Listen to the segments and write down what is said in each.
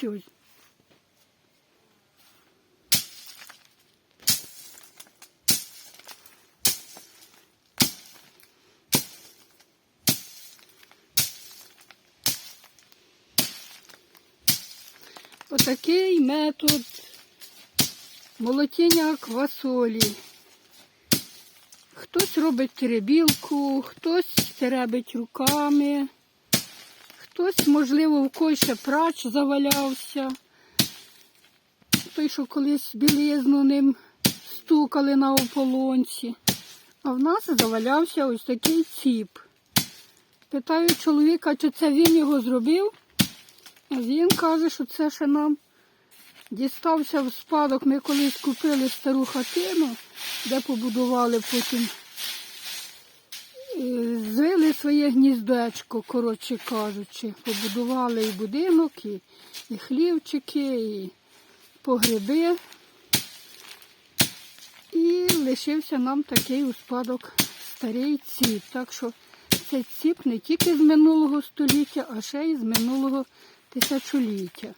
Все. Отакий метод молотіння квасолі. Хтось робить теребілку, хтось теребить руками, хтось, можливо, в когось ще прач завалявся. Той, що колись білизну ним стукали на ополонці. А в нас завалявся ось такий ціп. Питаю чоловіка, чи це він його зробив. А він каже, що це ще нам дістався в спадок. Ми колись купили стару хатину, де побудували потім. Своє гніздечко, коротше кажучи. Побудували і будинок, і, і хлівчики, і погреби. І лишився нам такий у спадок старий ціп. Так що цей ціп не тільки з минулого століття, а ще й з минулого тисячоліття.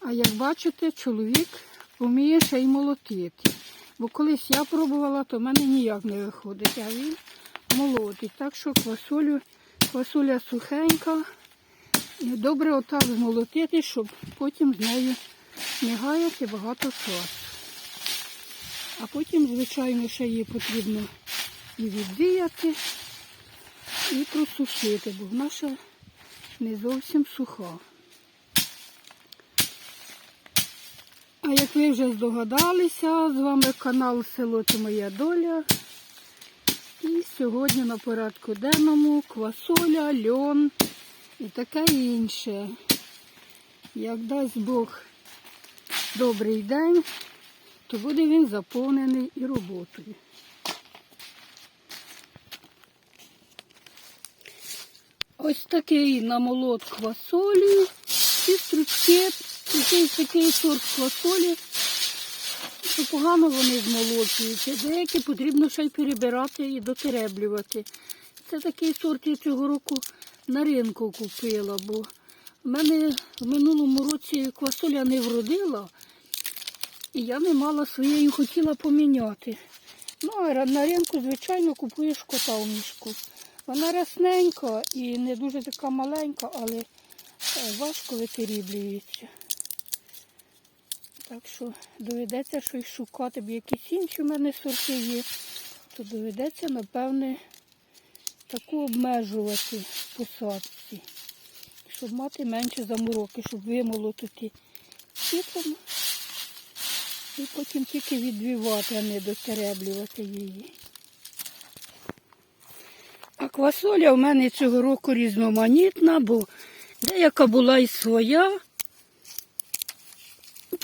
А як бачите, чоловік вміє ще й молотити. Бо колись я пробувала, то в мене ніяк не виходить, а він молотить. Так що квасолю, квасоля сухенька. І добре отак змолотити, щоб потім з нею не гаяти багато часу. А потім, звичайно, ще її потрібно і відвіяти, і просушити, бо вона ще не зовсім суха. А як ви вже здогадалися, з вами канал Село Це Моя Доля. І сьогодні на порядку денному квасоля, льон і таке інше. Як дасть Бог добрий день, то буде він заповнений і роботою. Ось такий намолот квасолі, ці стручки, якийсь такий сорт квасолі, що погано вони змолочуються. Деякі потрібно ще й перебирати і дотереблювати. Це такий сорт я цього року на ринку купила, бо в мене в минулому році квасоля не вродила, і я не мала своєю, хотіла поміняти. Ну, а на ринку, звичайно, купуєш кота в мішку. Вона рясненька і не дуже така маленька, але е, важко витеріблюється. Так що доведеться щось шукати, бо якісь інші в мене сорти є, то доведеться, напевне, таку обмежувати в посадці, щоб мати менше замороки, щоб вимолотити сіпом і потім тільки відвівати, а не дотереблювати її. А квасоля в мене цього року різноманітна, бо деяка була і своя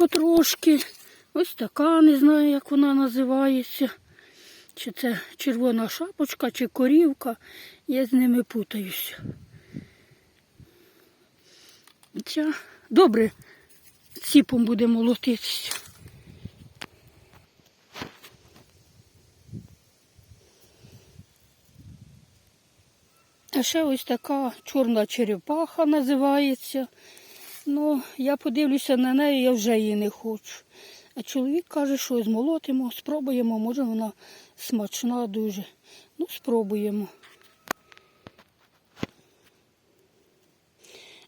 потрошки. Ось така, не знаю, як вона називається. Чи це червона шапочка, чи корівка. Я з ними путаюся. Ця добре ціпом буде молотитися. А ще ось така чорна черепаха називається. Ну, я подивлюся на неї, я вже її не хочу. А чоловік каже, що змолотимо, спробуємо, може вона смачна дуже. Ну, спробуємо.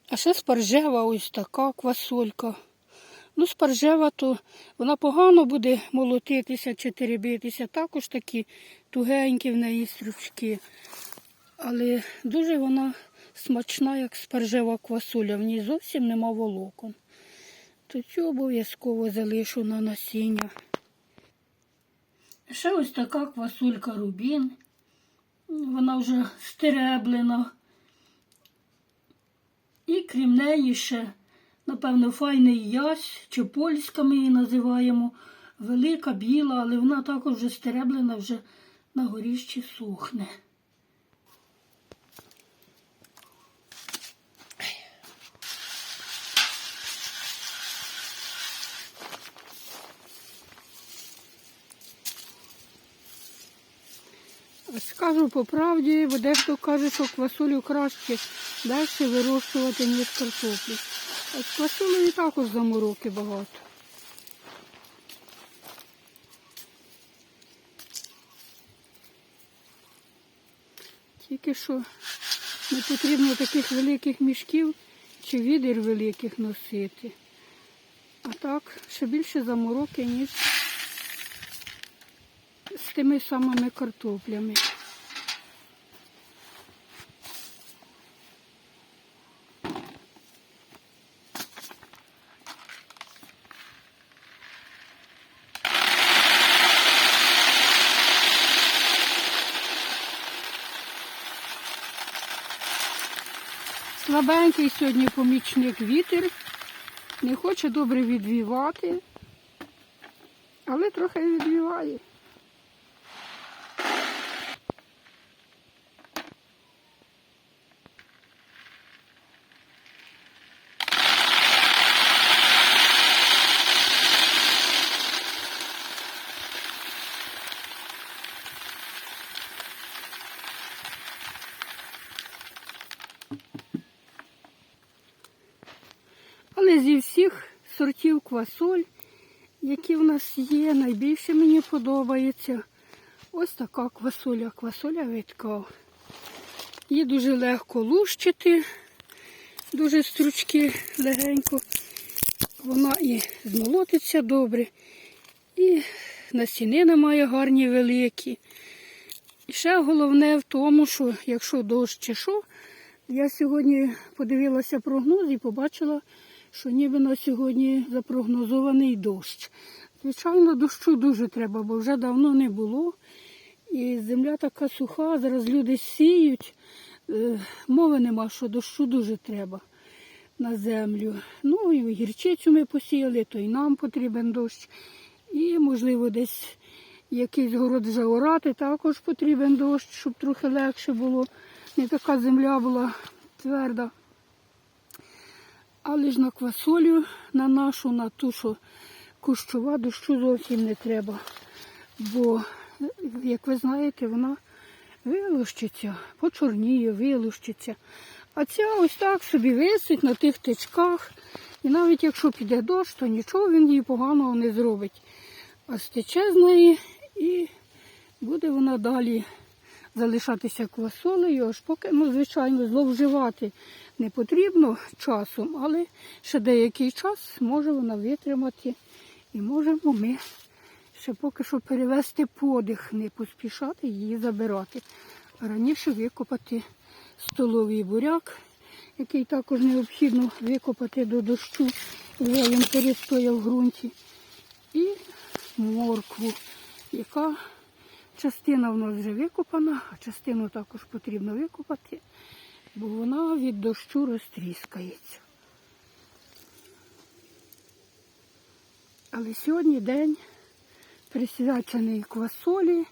А ще спаржева ось така квасолька. Ну, спаржева, то вона погано буде молотитися чи теребитися. Також такі тугенькі в неї стручки. Але дуже вона смачна, як спаржева квасоля. В ній зовсім нема волокон. То цю обов'язково залишу на насіння. Ще ось така квасулька рубін. Вона вже стереблена. І крім неї ще, напевно, файний ясь, чи польська ми її називаємо. Велика, біла, але вона також вже стереблена, вже на горіщі сухне. Скажу по правді, бо дехто каже, що квасолю краще далі вирощувати, ніж картоплю. А з квасолею також замороки багато. Тільки що не потрібно таких великих мішків чи відер великих носити. А так, ще більше замороки, ніж тими самими картоплями. Слабенький сьогодні помічник вітер, не хоче добре відвівати, але трохи відвіває. Квасоль, які в нас є, найбільше мені подобається ось така квасоля, квасоля витка. Її дуже легко лущити, дуже стручки легенько. Вона і змолотиться добре, і насінина має гарні великі. І ще головне в тому, що якщо дощ чи що, я сьогодні подивилася прогноз і побачила, що ніби на сьогодні запрогнозований дощ. Звичайно, дощу дуже треба, бо вже давно не було. І земля така суха, зараз люди сіють. Е, Мови нема, що дощу дуже треба на землю. Ну і гірчицю ми посіяли, то й нам потрібен дощ. І, можливо, десь якийсь город заорати, також потрібен дощ, щоб трохи легше було. Не така земля була тверда. Але ж на квасолю, на нашу, на ту, що кущова, дощу зовсім не треба. Бо, як ви знаєте, вона вилущиться, почорніє, вилущиться. А ця ось так собі висить на тих тичках. І навіть якщо піде дощ, то нічого він їй поганого не зробить. А стече з неї і буде вона далі залишатися квасолею, аж поки, ну, звичайно, зловживати не потрібно часом, але ще деякий час може вона витримати і можемо ми ще поки що перевести подих, не поспішати її забирати. Раніше викопати столовий буряк, який також необхідно викопати до дощу, вже він перестояв в ґрунті. І моркву, яка частина в нас вже викопана, а частину також потрібно викопати, бо вона від дощу розтріскається. Але сьогодні день присвячений квасолі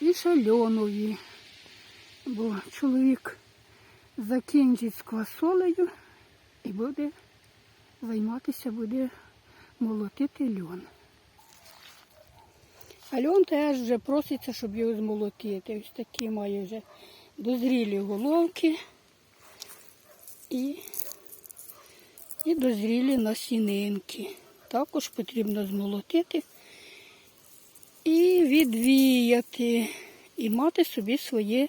і ще льонові, бо чоловік закінчить з квасолею і буде займатися, буде молотити льон. А льон теж вже проситься, щоб його змолотити. Ось такі має вже дозрілі головки і, і дозрілі насінинки. Також потрібно змолотити і відвіяти, і мати собі своє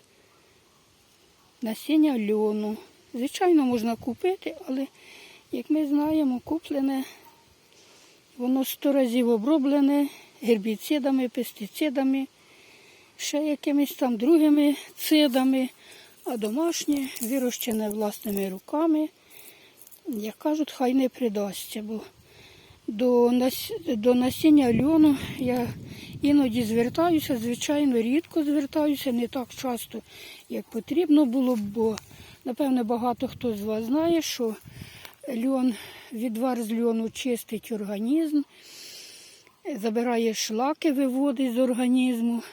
насіння льону. Звичайно, можна купити, але, як ми знаємо, куплене, воно сто разів оброблене гербіцидами, пестицидами, ще якимись там другими цидами, а домашнє вирощене власними руками, як кажуть, хай не придасться, бо до, до насіння льону я іноді звертаюся, звичайно, рідко звертаюся, не так часто, як потрібно було б, бо, напевне, багато хто з вас знає, що льон, відвар з льону чистить організм, забирає шлаки, виводить з організму.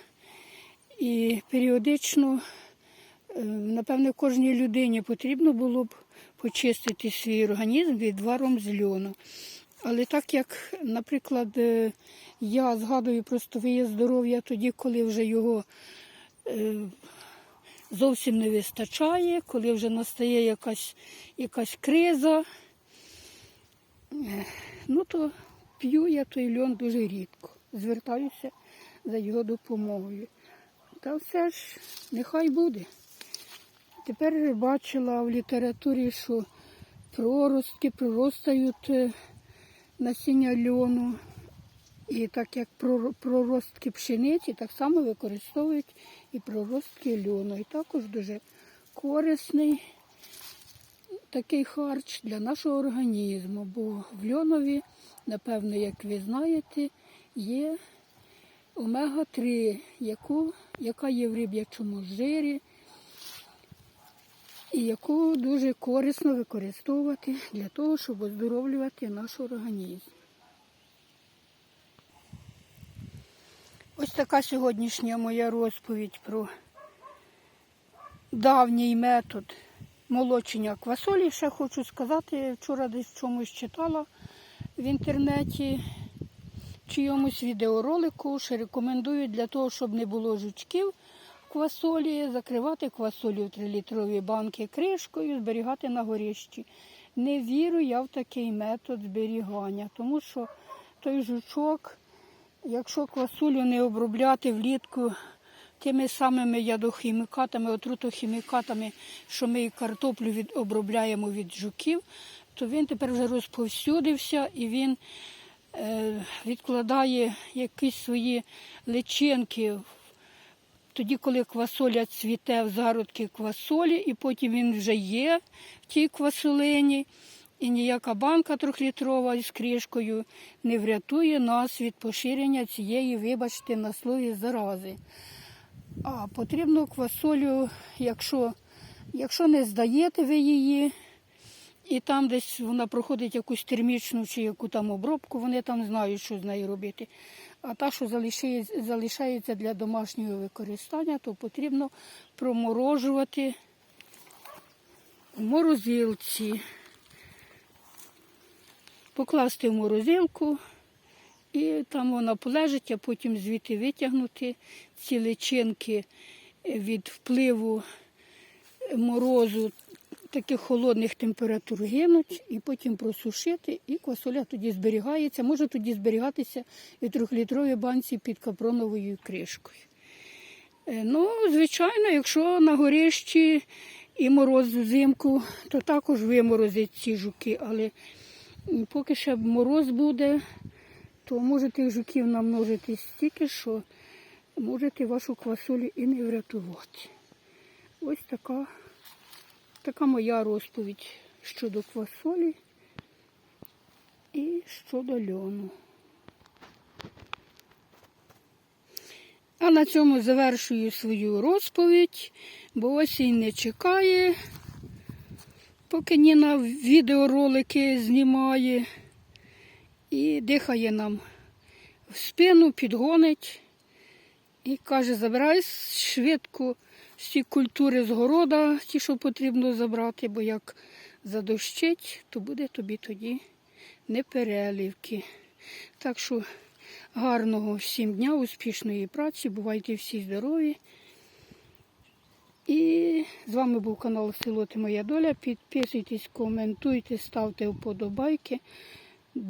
І періодично, напевне, кожній людині потрібно було б почистити свій організм відваром з льону. Але так як, наприклад, е, я згадую про своє здоров'я тоді, коли вже його е, зовсім не вистачає, коли вже настає якась, якась криза, то п'ю я той льон дуже рідко. Звертаюся за його допомогою. Та все ж нехай буде. Тепер бачила в літературі, що проростки проростають е, насіння льону. І так як проростки пшениці, так само використовують і проростки льону. І також дуже корисний такий харч для нашого організму, бо в льонові, напевно, як ви знаєте, є омега-3, яка є в риб'ячому жирі, і яку дуже корисно використовувати для того, щоб оздоровлювати наш організм. Ось така сьогоднішня моя розповідь про давній метод молочення квасолі. Ще хочу сказати, вчора десь чомусь читала в інтернеті чийомусь відеоролику, що рекомендують для того, щоб не було жучків квасолі, закривати квасолю в 3-літрові банки кришкою, зберігати на горіщі. Не вірю я в такий метод зберігання, тому що той жучок, якщо квасолю не обробляти влітку тими самими ядохімікатами, отрутохімікатами, що ми і картоплю від, обробляємо від жуків, то він тепер вже розповсюдився і він е, відкладає якісь свої личинки тоді, коли квасоля цвіте в зародки квасолі, і потім він вже є в тій квасолині, і ніяка банка трьохлітрова із кришкою не врятує нас від поширення цієї, вибачте, на слові зарази. А потрібно квасолю, якщо, якщо не здаєте ви її, і там десь вона проходить якусь термічну чи яку там обробку, вони там знають, що з нею робити. А та, що залишається, для домашнього використання, то потрібно проморожувати в морозилці. Покласти в морозилку і там вона полежить, а потім звідти витягнути ці личинки від впливу морозу таких холодних температур гинуть, і потім просушити, і квасоля тоді зберігається. Може тоді зберігатися і в трьохлітровій банці під капроновою кришкою. Е, Ну, звичайно, якщо на горищі і мороз взимку, то також виморозять ці жуки, але поки ще мороз буде, то може тих жуків намножити стільки, що можете вашу квасолю і не врятувати. Ось така, така моя розповідь щодо квасолі і щодо льону. А на цьому завершую свою розповідь, бо осінь не чекає, поки Ніна відеоролики знімає і дихає нам в спину, підгонить і каже, забирай швидко всі культури з города, ті, що потрібно забрати, бо як задощить, то буде тобі тоді не переливки. Так що гарного всім дня, успішної праці, бувайте всі здорові. І з вами був канал Село Ти Моя Доля. Підписуйтесь, коментуйте, ставте вподобайки.